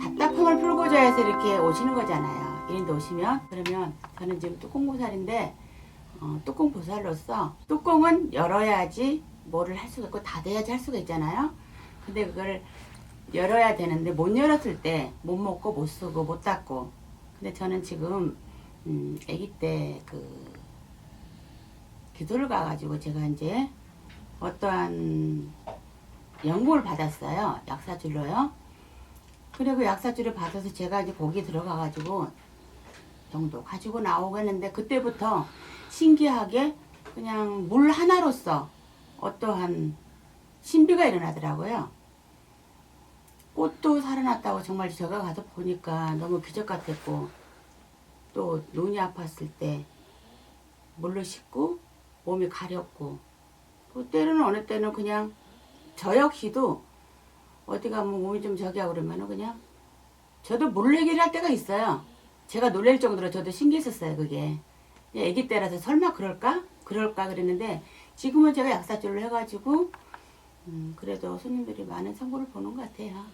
답답함을 풀고자 해서 이렇게 오시는 거잖아요. 이런데 오시면 그러면 저는 지금 뚜껑 보살인데 어, 뚜껑 보살로서 뚜껑은 열어야지 뭐를 할 수가 있고 닫아야지 할 수가 있잖아요. 근데 그걸 열어야 되는데 못 열었을 때 못 먹고 못 쓰고 못 닦고 근데 저는 지금 음, 아기 때 그 기도를 가가지고 제가 이제 어떠한 연구를 받았어요. 약사줄로요. 그리고 약사줄을 받아서 제가 이제 거기 들어가가지고 정도 가지고 나오고 했는데 그때부터 신기하게 그냥 물 하나로서 어떠한 신비가 일어나더라고요. 꽃도 살아났다고 정말 제가 가서 보니까 너무 기적 같았고 또 눈이 아팠을 때 물로 씻고 몸이 가렵고 또 때로는 어느 때는 그냥 저 역시도 어디 가면 몸이 좀 저기 하고 그러면은 그냥 저도 몰래기를 할 때가 있어요. 제가 놀랄 정도로 저도 신기했었어요, 그게. 아기 때라서 설마 그럴까? 그럴까 그랬는데 지금은 제가 약사줄로 해가지고 음, 그래도 손님들이 많은 선고를 보는 것 같아요.